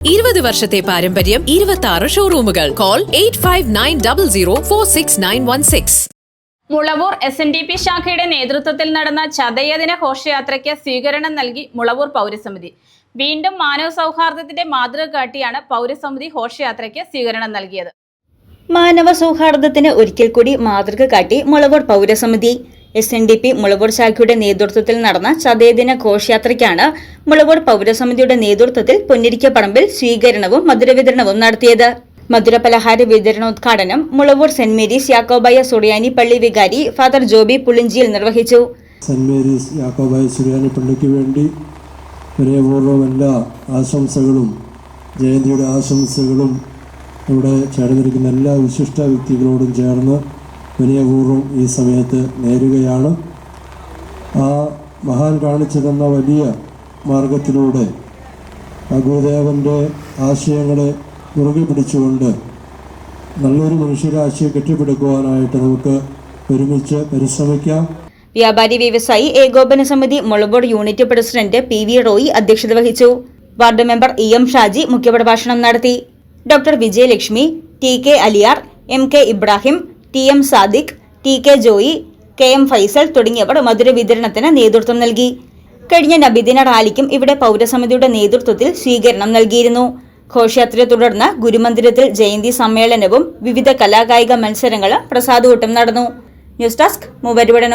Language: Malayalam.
ഇരുപത് വർഷത്തെ പാരമ്പര്യം ഇരുപത്തി ആറ് ഷോറൂമുകൾ call eight five nine double zero four six nine one six Mulavoor S N D P ശാഖയുടെ നേതൃത്വത്തിൽ നടന്ന ചതയദിന ഘോഷയാത്രയ്ക്ക് സ്വീകരണം നൽകി മുളവൂർ പൗരസമിതി. വീണ്ടും മാനവ സൗഹാർദ്ദത്തിന്റെ മാതൃക കാട്ടിയാണ് പൗരസമിതി ഘോഷയാത്രയ്ക്ക് സ്വീകരണം നൽകിയത്. മാനവ സൗഹാർദ്ദത്തിന് ഒരിക്കൽ കൂടി മാതൃക കാട്ടി Mulavoor പൗരസമിതി. S N D P Mulakode ശാഖയുടെ നേതൃത്വത്തിൽ നടന്ന ചതയദിന ഘോഷയാത്രയ്ക്കാണ് മുളകോട് പൗരസമിതിയുടെ നേതൃത്വത്തിൽ പൊന്നിരിക്കപ്പറമ്പിൽ സ്വീകരണവും മധുരവിതരണവും നടത്തിയത്. മധുര പലഹാര വിതരണോദ്ഘാടനം മുളവൂർ സെന്റ് മേരീസ് യാക്കോബായ സുറിയാനി പള്ളി വികാരി ഫാദർ ജോബി പുളിഞ്ചിയിൽ നിർവഹിച്ചു. സെന്റ് മേരീസ് യാക്കോബായ സുറിയാനി പള്ളിക്ക് വേണ്ടി ഹൃദയപൂർവം എല്ലാ ആശംസകളും ജയന്തിയുടെ ആശംസകളും ഇവിടെ ചേർന്നിരിക്കുന്ന എല്ലാ വിശിഷ്ട വ്യക്തികളോടും ചേർന്ന് വിനയപൂർവം ഈ സമയത്ത് നേരുകയാണ്. ആ മഹാൻ കാണിച്ചു തന്ന വലിയ മാർഗത്തിലൂടെ ഗുരുദേവന്റെ ആശയങ്ങളെ മുറുകെ പിടിച്ചുകൊണ്ട് നല്ലൊരു മനുഷ്യരാശിയെ കെട്ടിപ്പടുക്കുവാനായിട്ട് നമുക്ക് ഒരുമിച്ച് പരിശ്രമിക്കാം. വ്യാപാരി വ്യവസായി ഏകോപന സമിതി മുളബോർഡ് unit president P V Roy അധ്യക്ഷത വഹിച്ചു. Ward member E M Shaji മുഖ്യപ്രഭാഷണം നടത്തി. Doctor Vijayalakshmi T K Aliyar M K Ibrahim T M Sadiq T K Joy K M Faisal തുടങ്ങിയവർ മധുര വിതരണത്തിന് നേതൃത്വം നൽകി. കഴിഞ്ഞ നബിദിന റാലിക്കും ഇവിടെ പൗരസമിതിയുടെ നേതൃത്വത്തിൽ സ്വീകരണം നൽകിയിരുന്നു. ഘോഷയാത്രയെ തുടർന്ന് ഗുരുമന്ദിരത്തിൽ ജയന്തി സമ്മേളനവും വിവിധ കലാകായിക മത്സരങ്ങളും പ്രസാദൂട്ടം നടന്നു. News desk മൂവരുവട